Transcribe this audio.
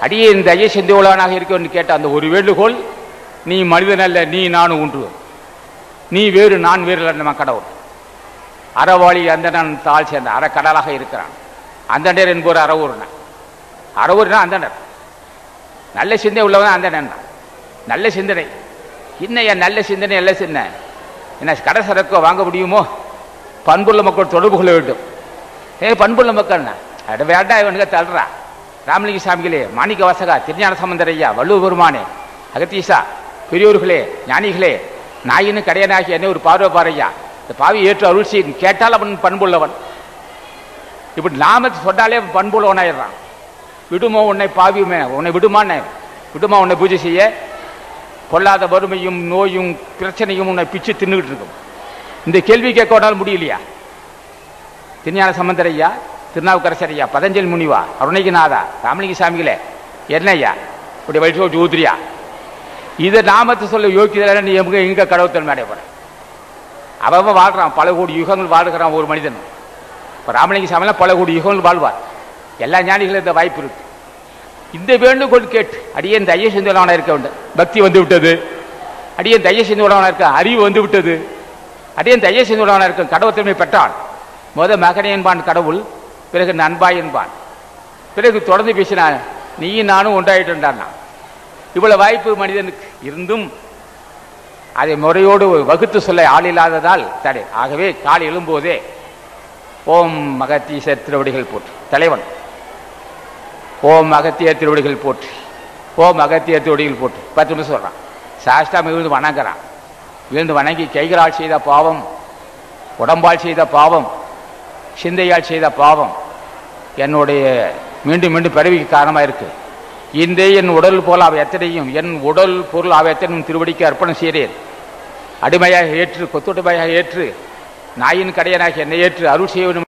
அடியே இந்த ஐய சிந்துவளானாக இருக்க கேட்ட அந்த ஒரு வேண்டுகோள் நீ மனிதன் அல்ல நீ நானும் ஒன்று நீ வேறு நான் வேறு நம்ம கடவுள். அறவாளி அந்தணன் தாழ் சேர்ந்த அறக்கடலாக இருக்கிறான். அந்தனர் என்பவர் அறவூர்னா. அறவூர்னா அந்தனர் நல்ல சிந்தனை உள்ளவன் அந்தனன் நல்ல சிந்தனை. இன்னைய நல்ல சிந்தனை நல்ல சிந்தனை என்ன கடை சரக்கு வாங்க முடியுமோ? பண்புள்ள மக்கள் தொடர்பு கொள்ள வேண்டும். ஏ பண்புள்ள மக்கள்னா? அட வேண்டாம் இவனுக்கு தள்ளுறான் ராமலிங்க சாமிகளே மாணிக்க வாசகா திருஞான சம்பந்தர் ஐயா வள்ளுவ பெருமானே அகத்தீசா பெரியோர்களே ஞானிகளே நாயின்னு கடையனாகி என்ன ஒரு பார்வை பாறையா இந்த பாவி ஏற்று அருள் செய்யும் கேட்டால் அவன் பண்புள்ளவன். இப்படி நாமத்தை சொன்னாலே பண்புள்ளவனாயிடுறான். விடுமோ உன்னை பாவியுமே உன்னை விடுமானே விடுமா உன்னை பூஜை செய்ய? பொல்லாத வறுமையும் நோயும் பிரச்சனையும் உன்னை பிச்சு தின்னுகிட்டு இருக்கும். இந்த கேள்வி கேட்க முடியலையா? திருஞான சம்பந்தர் ஐயா திருநாவுக்கரசர் ஐயா பதஞ்சலி முனிவா அருணகிநாதா ராமலிங்க சாமிகளே என்ன ஐயா இப்படி வயிற்று வச்சு இதை நாமத்தை சொல்ல யோக்கியதில்லை நீ எங்க எங்க கடவுத்தல் மேடைய அவன் வாழ்கிறான் பல கோடி யுகங்கள் வாழ்கிறான் ஒரு மனிதன். இப்போ ராமலிங்க சாமிலாம் பல கோடி யுகங்கள் வாழ்வார். எல்லா ஞானிகளும் இந்த வாய்ப்பு இருக்கு. இந்த வேண்டுகோள் கேட்டு அடியே இந்த ஐய சிந்துவலான இருக்க வேண்டும். பக்தி வந்து விட்டது. அடியே இந்த ஐய சிந்துவலான இருக்க அறிவு வந்து விட்டது. அடியே இந்த ஐய சிந்துவலான இருக்க கடவுத்தன்மை பெற்றான் முத மகனேன்பான் கடவுள் பிறகு நண்பாய் என்பான். பிறகு தொடர்ந்து பேசினான் நீயும் நானும் ஒன்றாயிட்டுண்டான் இவ்வளவு வாய்ப்பு மனிதனுக்கு இருந்தும் அதை முறையோடு வகுத்து சொல்ல ஆள் இல்லாததால் தடை ஆகவே காலை எழும்போதே ஓம் மகத்தீச திருவடிகள் போற்று. தலைவன் ஓம் அகத்திய திருவடிகள் போற்று. ஓம் அகத்திய திருவடிகள் போற்று. பத்து நிமிஷம் சொல்றான். சாஷ்டாம விழுந்து வணங்குறான். விழுந்து வணங்கி கைகளால் செய்த பாவம் உடம்பால் செய்த பாவம் சிந்தையால் செய்த பாவம் என்னுடைய மீண்டும் மீண்டும் பரவிக்கு காரணமாக இருக்கு இந்த என் உடல் போல அவை எத்தனையும் என் உடல் பொருள் அவை எத்தனையும் திருவடிக்கு அர்ப்பணம் செய்கிறேன் அடிமையாக ஏற்று கொத்துடைமையாக ஏற்று நாயின் கடையனாக என்னை ஏற்று அருள் செய்ய வேண்டும்